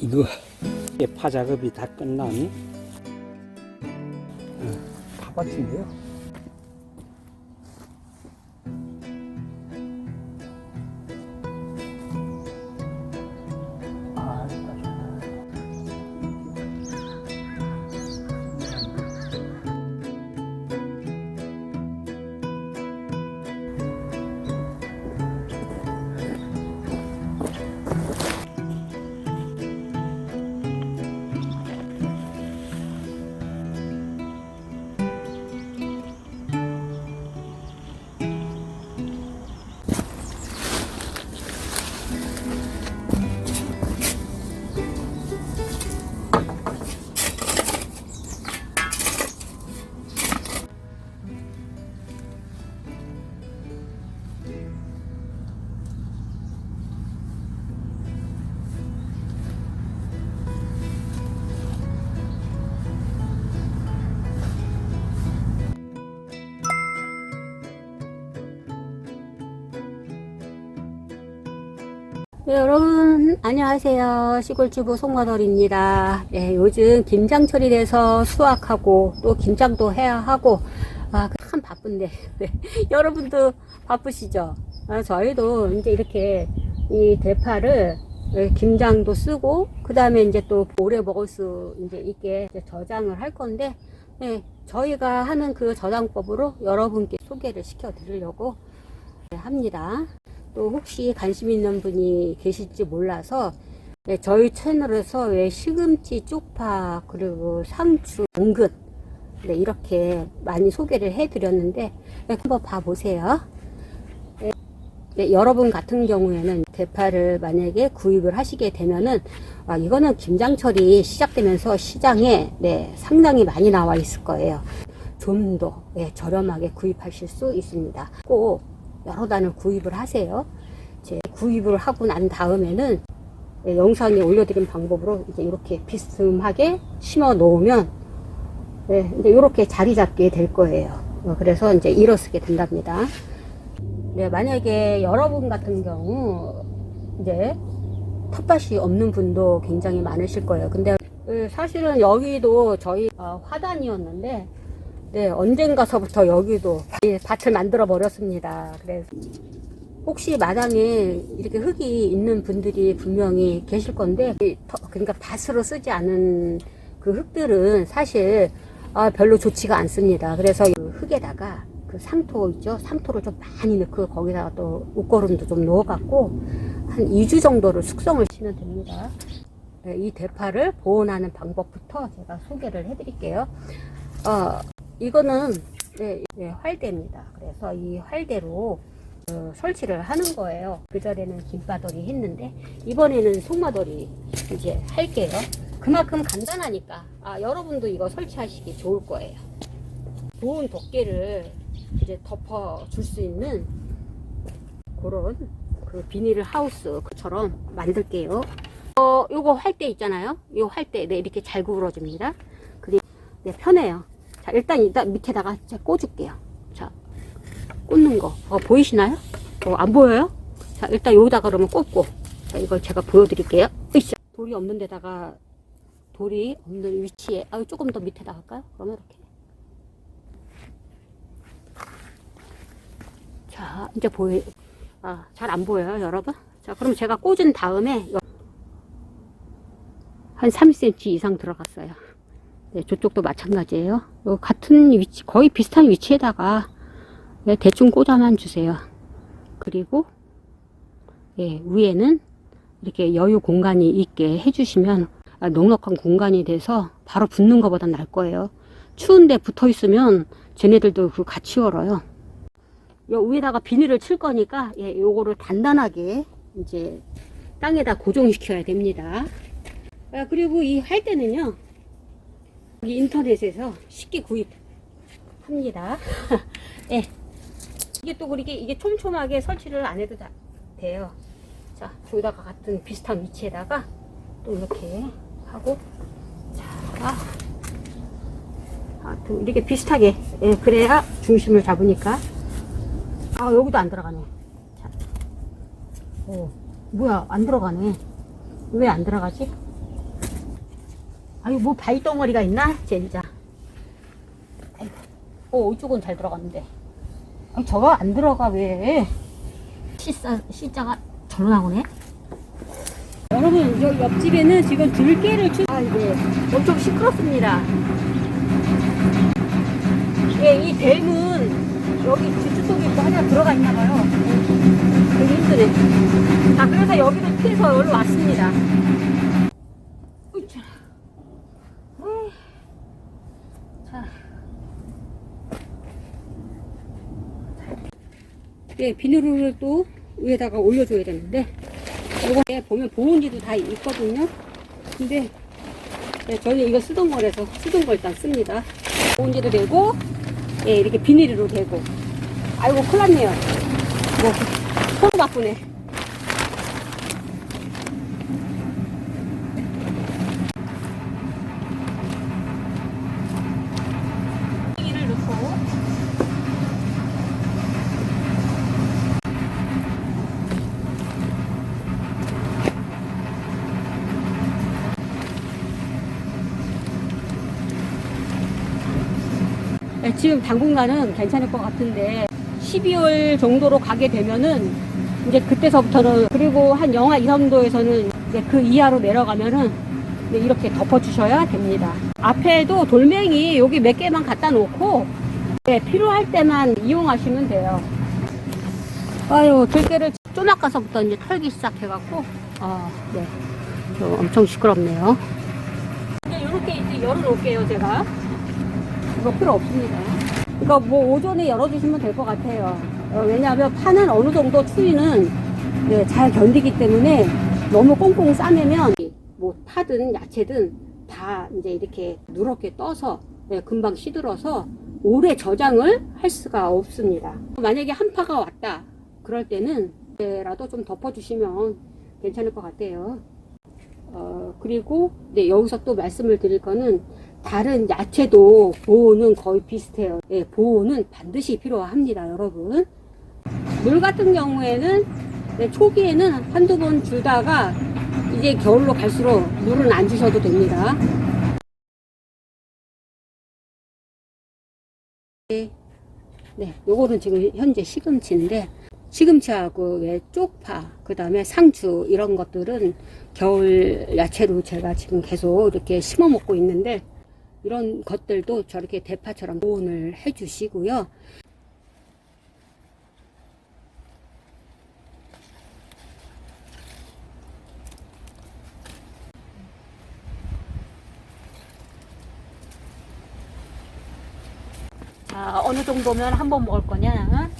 이거 파 작업이 다 끝난 어, 파밭인데요. 네, 여러분 안녕하세요. 시골주부 송마돌입니다. 네, 요즘 김장철이 돼서 수확하고 또 김장도 해야 하고 아, 참 바쁜데. 네, 여러분도 바쁘시죠? 아, 저희도 이제 이렇게 이 대파를 네, 김장도 쓰고 그 다음에 이제 또 오래 먹을 수 이제 있게 이제 저장을 할 건데 네, 저희가 하는 그 저장법으로 여러분께 소개를 시켜 드리려고 합니다. 또 혹시 관심 있는 분이 계실지 몰라서 네, 저희 채널에서 왜 시금치, 쪽파, 그리고 상추, ong근 네, 이렇게 많이 소개를 해드렸는데 네, 한번 봐보세요. 네, 네, 여러분 같은 경우에는 대파를 만약에 구입을 하시게 되면은 아, 이거는 김장철이 시작되면서 시장에 네, 상당히 많이 나와 있을 거예요. 좀더 저렴하게 구입하실 수 있습니다. 꼭 여러 단을 구입을 하세요. 이제 구입을 하고 난 다음에는 예, 영상에 올려드린 방법으로 이제 이렇게 비스듬하게 심어 놓으면 네, 이제 이렇게 자리 잡게 될 거예요. 어, 그래서 이제 일어 쓰게 된답니다. 네, 만약에 여러분 같은 경우 이제 텃밭이 없는 분도 굉장히 많으실 거예요. 근데 예, 사실은 여기도 저희 어, 화단이었는데 네, 언젠가서부터 여기도 이 밭을 만들어 버렸습니다. 그래서 혹시 마당에 이렇게 흙이 있는 분들이 분명히 계실 건데, 그러니까 밭으로 쓰지 않은 그 흙들은 사실 아, 별로 좋지가 않습니다. 그래서 그 흙에다가 그 상토 있죠? 상토를 좀 많이 넣고 거기다가 또 옷거름도 좀 넣어갖고 한 2주 정도를 숙성을 시면 됩니다. 네, 이 대파를 보온하는 방법부터 제가 소개를 해드릴게요. 어, 이거는 네, 네, 활대입니다. 그래서 이 활대로 어, 설치를 하는 거예요. 그 전에는 김바돌이 했는데 이번에는 송마돌이 이제 할게요. 그만큼 간단하니까 아, 여러분도 이거 설치하시기 좋을 거예요. 좋은 덮개를 이제 덮어 줄 수 있는 그런 그 비닐 하우스처럼 만들게요. 어, 요거 활대 있잖아요. 요 활대 네, 이렇게 잘 구부러집니다. 그리고 네, 편해요. 자, 일단 일단 밑에다가 자, 꽂을게요. 자, 꽂는 거. 어, 보이시나요? 어, 안 보여요? 자, 일단 여기다가 그러면 꽂고. 자, 이걸 제가 보여드릴게요. 으쌰. 돌이 없는 데다가, 돌이 없는 위치에, 아, 조금 더 밑에다 갈까요? 그러면 이렇게. 자, 이제 보여, 아, 잘 안 보여요, 여러분? 자, 그럼 제가 꽂은 다음에, 여- 한 3cm 이상 들어갔어요. 네, 저쪽도 마찬가지예요. 요 같은 위치, 거의 비슷한 위치에다가 네, 대충 꽂아만 주세요. 그리고 예, 위에는 이렇게 여유 공간이 있게 해주시면 아, 넉넉한 공간이 돼서 바로 붙는 것보다 나을 거예요. 추운데 붙어 있으면 쟤네들도 그 같이 얼어요. 요 위에다가 비닐을 칠 거니까 예, 요거를 단단하게 이제 땅에다 고정시켜야 됩니다. 아, 그리고 이 할 때는요. 여기 인터넷에서 쉽게 구입합니다. 예. 이게 또 그렇게 이게 촘촘하게 설치를 안 해도 다 돼요. 자, 저기다가 같은 비슷한 위치에다가 또 이렇게 하고 자, 아, 또 이렇게 비슷하게 예, 그래야 중심을 잡으니까 아 여기도 안 들어가네. 자, 어, 뭐야 안 들어가네. 왜 안 들어가지? 아유, 뭐 발덩어리가 있나? 진짜. 아이고. 어, 이쪽은 잘 들어갔는데. 아니, 저거 안 들어가, 왜? 씨자, 씨자가 절로 나오네? 여러분, 여 옆집에는 지금 들깨를 추, 아, 이제 엄청 시끄럽습니다. 예, 이 뱀은 여기 주추 속에 뭐 하나 들어가 있나 봐요. 되게 힘드네. 자, 그래서 여기를 피해서 여기로 왔습니다. 으쌰. 어이. 자. 예, 비닐을 또 위에다가 올려줘야 되는데, 이거에 보면 보온지도 다 있거든요. 근데, 예, 저는 이거 쓰던 거라서 쓰던 거 일단 씁니다. 보온지도 되고, 예, 이렇게 비닐로 되고. 아이고, 큰일 났네요. 뭐, 손 바쁘네. 이를 넣고, 네, 지금 당분간은 괜찮을 것 같은데 12월 정도로 가게 되면은 이제 그때서부터는 그리고 한 영하 2, 3도에서는 이제 그 이하로 내려가면은 네, 이렇게 덮어주셔야 됩니다. 앞에도 돌멩이 여기 몇 개만 갖다 놓고 네, 필요할 때만 이용하시면 돼요. 아유 들깨를 쪼낚아서부터 이제 털기 시작해갖고 아, 네. 저 엄청 시끄럽네요. 이렇게 이제 열어놓을게요 제가. 이거 필요 없습니다. 그러니까 뭐 오전에 열어주시면 될 것 같아요. 어, 왜냐하면 파는 어느 정도 추위는 네, 잘 견디기 때문에 너무 꽁꽁 싸매면 뭐 파든 야채든 다 이제 이렇게 누렇게 떠서 네, 금방 시들어서 오래 저장을 할 수가 없습니다. 만약에 한 파가 왔다 그럴 때는 라도 좀 덮어주시면 괜찮을 것 같아요. 어, 그리고 네, 여기서 또 말씀을 드릴 거는 다른 야채도 보호는 거의 비슷해요. 예, 보호는 반드시 필요합니다, 여러분. 물 같은 경우에는 네, 초기에는 한두 번 주다가 이제 겨울로 갈수록 물은 안 주셔도 됩니다. 네, 네, 요거는 지금 현재 시금치인데 시금치하고 왜 쪽파, 그 다음에 상추 이런 것들은 겨울 야채로 제가 지금 계속 이렇게 심어 먹고 있는데 이런 것들도 저렇게 대파처럼 보온을 해 주시고요. 자, 어느 정도면 한 번 먹을 거냐?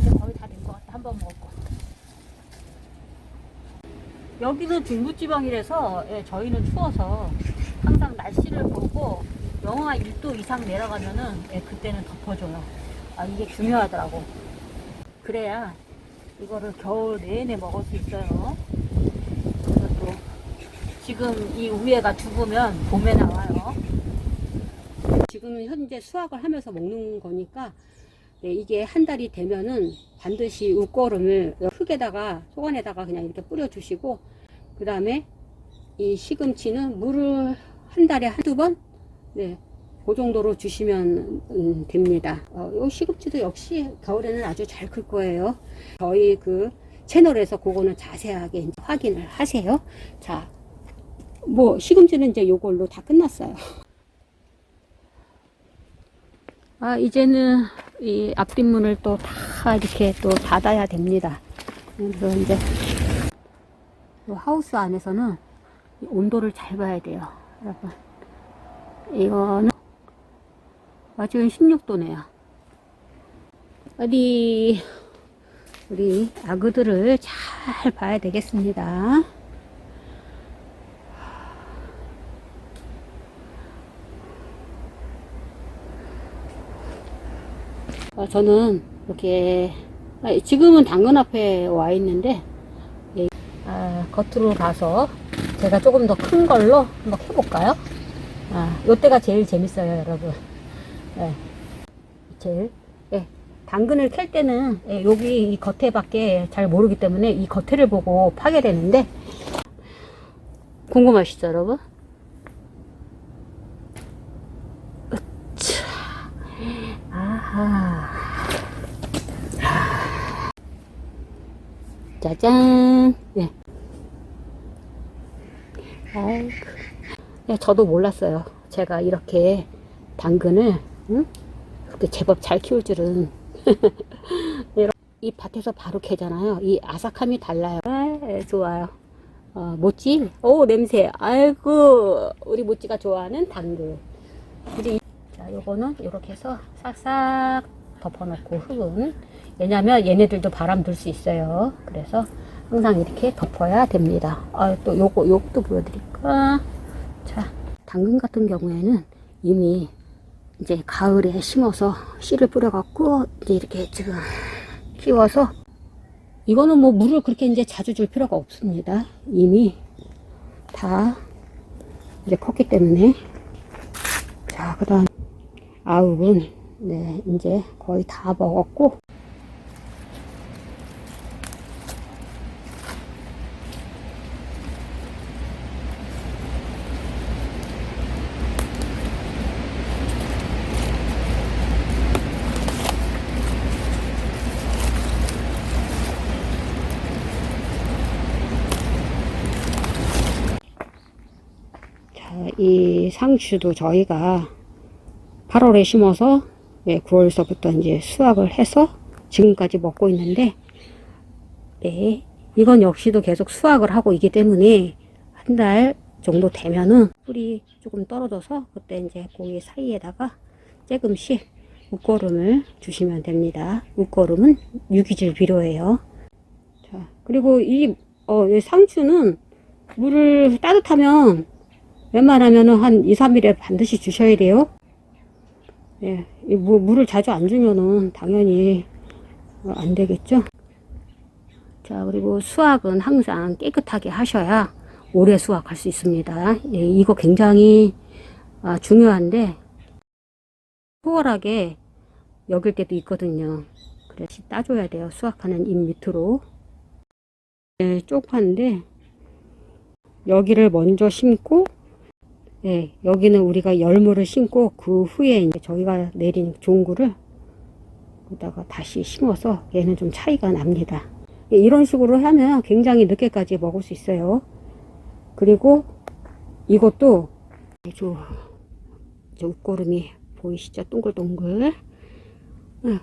이제 거의 다 된 것 같아. 한 번 먹을 거. 여기는 중부지방이라서 예, 저희는 추워서 항상 날씨를 보고 영하 1도 이상 내려가면은 예, 그때는 덮어줘요. 아 이게 중요하더라고. 그래야 이거를 겨울 내내 먹을 수 있어요. 또 지금 이 우에가 죽으면 봄에 나와요. 지금은 현재 수확을 하면서 먹는 거니까 네, 이게 한 달이 되면은 반드시 웃거름을 흙에다가 소관에다가 그냥 이렇게 뿌려주시고 그 다음에 이 시금치는 물을 한 달에 한두 번 네, 그 정도로 주시면 음, 됩니다. 어, 이 시금치도 역시 겨울에는 아주 잘 클 거예요. 저희 그 채널에서 그거는 자세하게 확인을 하세요. 자, 뭐 시금치는 이제 요걸로 다 끝났어요. 아, 이제는 이 앞뒷문을 또 다 이렇게 또 닫아야 됩니다. 그래서 이제 이 하우스 안에서는 이 온도를 잘 봐야 돼요. 여러분. 이거는 아, 지금 16도네요. 어디 우리 아그들을 잘 봐야 되겠습니다. 어, 저는 이렇게 아, 지금은 당근 앞에 와 있는데 예, 아, 겉으로 봐서 제가 조금 더 큰 걸로 한번 해볼까요? 아, 요때가 제일 재밌어요, 여러분. 네. 제일. 네. 당근을 캘 때는 네, 여기 이 겉에밖에 잘 모르기 때문에 이 겉에를 보고 파게 되는데 궁금하시죠, 여러분? 아하. 짜잔. 네. 네, 저도 몰랐어요. 제가 이렇게 당근을, 응? 이렇게 제법 잘 키울 줄은. 이 밭에서 바로 캐잖아요. 이 아삭함이 달라요. 아, 좋아요. 어, 모찌? 오, 냄새. 아이고, 우리 모찌가 좋아하는 당근. 자, 요거는 이렇게 해서 싹싹 덮어놓고 흙은 왜냐면 얘네들도 바람 불수 있어요. 그래서 항상 이렇게 덮어야 됩니다. 아, 또 요거 요것도 보여드릴까? 자, 당근 같은 경우에는 이미 이제 가을에 심어서 씨를 뿌려갖고 이제 이렇게 지금 키워서 이거는 뭐 물을 그렇게 이제 자주 줄 필요가 없습니다. 이미 다 이제 컸기 때문에 자, 그 다음 아욱은 네 이제 거의 다 먹었고 자, 이 상추도 저희가 8월에 심어서 네, 9월서부터 이제 수확을 해서 지금까지 먹고 있는데 네, 이건 역시도 계속 수확을 하고 있기 때문에 한 달 정도 되면은 뿌리 조금 떨어져서 그때 이제 고기 사이에다가 조금씩 웃거름을 주시면 됩니다. 웃거름은 유기질 비료예요. 자, 그리고 이, 어, 이 상추는 물을 따뜻하면 웬만하면은 한 2, 3일에 반드시 주셔야 돼요. 예, 이 무- 물을 자주 안 주면은 당연히 어, 안 되겠죠. 자, 그리고 수확은 항상 깨끗하게 하셔야 오래 수확할 수 있습니다. 예, 이거 굉장히 아, 중요한데 수월하게 여길 때도 있거든요. 그래서 따줘야 돼요. 수확하는 잎 밑으로. 예, 쪽파인데 여기를 먼저 심고 예, 여기는 우리가 열무를 심고 그 후에 이제 저희가 내린 종구를 여기다가 다시 심어서 얘는 좀 차이가 납니다. 예, 이런 식으로 하면 굉장히 늦게까지 먹을 수 있어요. 그리고 이것도 저, 저 웃고름이 보이시죠? 동글동글. 예.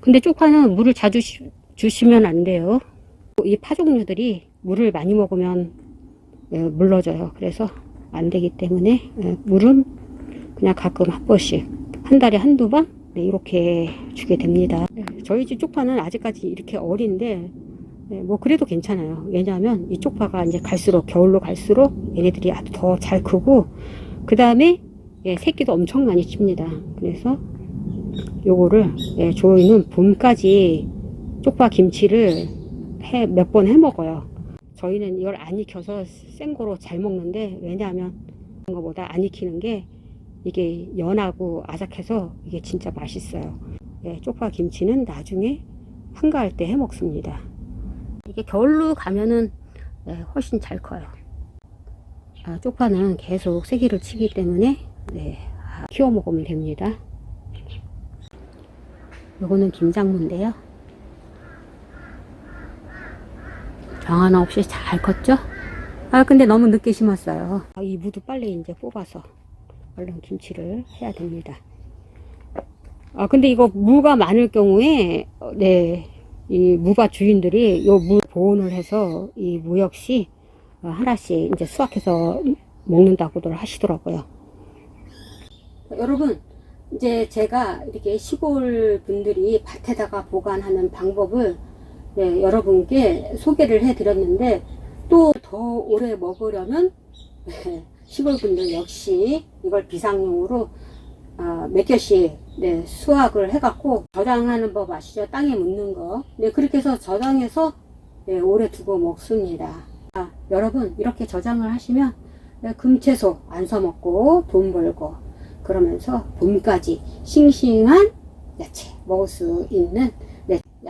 근데 쪽파는 물을 자주 시- 주시면 안 돼요. 이 파종류들이 물을 많이 먹으면 예, 물러져요. 그래서 안 되기 때문에 예, 물은 그냥 가끔 한 번씩 한 달에 한두 번 네, 이렇게 주게 됩니다. 예, 저희 집 쪽파는 아직까지 이렇게 어린데 예, 뭐 그래도 괜찮아요. 왜냐하면 이 쪽파가 이제 갈수록 겨울로 갈수록 얘네들이 아주 더 잘 크고 그 다음에 예, 새끼도 엄청 많이 칩니다. 그래서 요거를 예, 저희는 봄까지 쪽파 김치를 해, 몇번 해 먹어요. 저희는 이걸 안 익혀서 생거로 잘 먹는데 왜냐하면 그런 거보다 안 익히는 게 이게 연하고 아삭해서 이게 진짜 맛있어요. 예, 쪽파 김치는 나중에 한가할 때 해 먹습니다. 이게 겨울로 가면은 예, 훨씬 잘 커요. 아, 쪽파는 계속 세기를 치기 때문에 네, 아, 키워 먹으면 됩니다. 요거는 김장무인데요. 정 하나 없이 잘 컸죠? 아, 근데 너무 늦게 심었어요. 아, 이 무도 빨리 이제 뽑아서 얼른 김치를 해야 됩니다. 아, 근데 이거 무가 많을 경우에, 어, 네, 이 무밭 주인들이 요 무 보온을 해서 이 무 역시 어, 하나씩 이제 수확해서 먹는다고들 하시더라고요. 여러분, 이제 제가 이렇게 시골 분들이 밭에다가 보관하는 방법을 네, 여러분께 소개를 해드렸는데 또 더 오래 먹으려면 네, 시골 분들 역시 이걸 비상용으로 아, 몇 개씩 네, 수확을 해갖고 저장하는 법 아시죠? 땅에 묻는 거. 네, 그렇게 해서 저장해서 네, 오래 두고 먹습니다. 아, 여러분 이렇게 저장을 하시면 네, 금채소 안 사먹고 돈 벌고 그러면서 봄까지 싱싱한 야채 먹을 수 있는 네,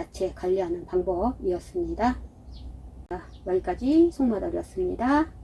야채 관리하는 방법이었습니다. 자, 여기까지 송마달이었습니다.